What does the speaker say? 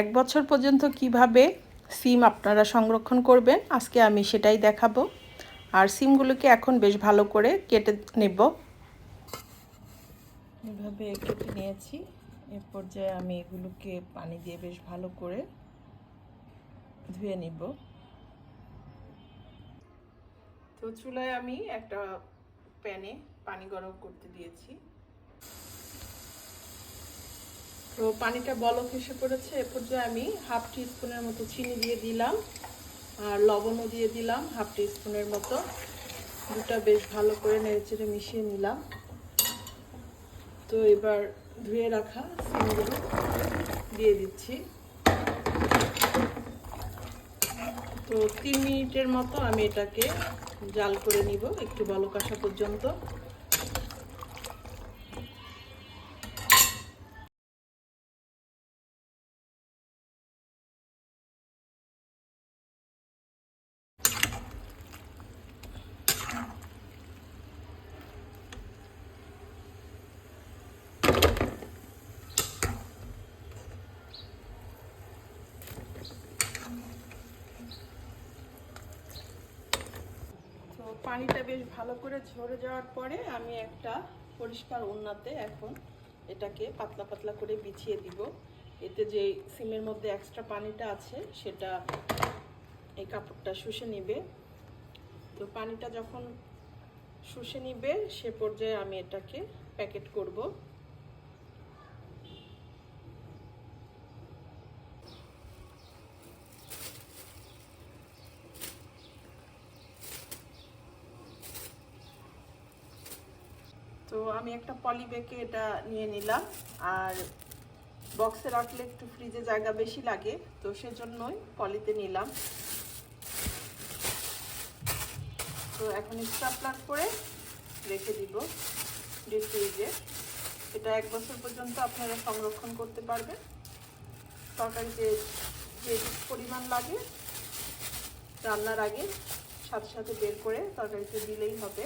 এক বছর পর্যন্ত কীভাবে সিম আপনারা সংরক্ষণ করবেন, আজকে আমি সেটাই দেখাবো। আর সিমগুলোকে এখন বেশ ভালো করে কেটে নেব। এভাবে কেটে নিয়েছি। এ পর্যায়ে আমি এগুলোকে পানি দিয়ে বেশ ভালো করে ধুয়ে নিব। তো চুলায় আমি একটা প্যানে পানি গরম করতে দিয়েছি। তো পানিটা বলক এসে পড়েছে, এ পর্যায়ে আমি হাফ টি স্পুনের মতো চিনি দিয়ে দিলাম আর লবণও দিয়ে দিলাম হাফ টি স্পুনের মতো। দুটা বেশ ভালো করে নেড়েচেড়ে মিশিয়ে নিলাম। তো এবার ধুয়ে রাখা সিমগুলো দিয়ে দিচ্ছি। তো তিন মিনিটের মতো আমি এটাকে জাল করে নিব, একটু বলক পর্যন্ত। পানিটা বেশ ভালো করে ঝরে যাওয়ার পরে আমি একটা পরিষ্কার উন্নাতে এখন এটাকে পাতলা পাতলা করে বিছিয়ে দিব। এতে যে সিমের মধ্যে এক্সট্রা পানিটা আছে, সেটা এই কাপড়টা শুষে নিবে। তো পানিটা যখন শুষে নিবে, সে পর্যায়ে আমি এটাকে প্যাকেট করব। তো আমি একটা পলি ব্যাগে এটা নিয়ে নিলাম। আর বক্সে রাখলে একটু ফ্রিজে জায়গা বেশি লাগে, তো সেজন্যই পলিতে নিলাম। তো এখন স্টাপলার করে রেখে দিব ডিপ ফ্রিজে। এটা এক বছর পর্যন্ত আপনারা সংরক্ষণ করতে পারবেন। তরকারিতে যে পরিমাণ লাগে, রান্নার আগে সাথে সাথে বের করে তরকারিতে দিলেই হবে।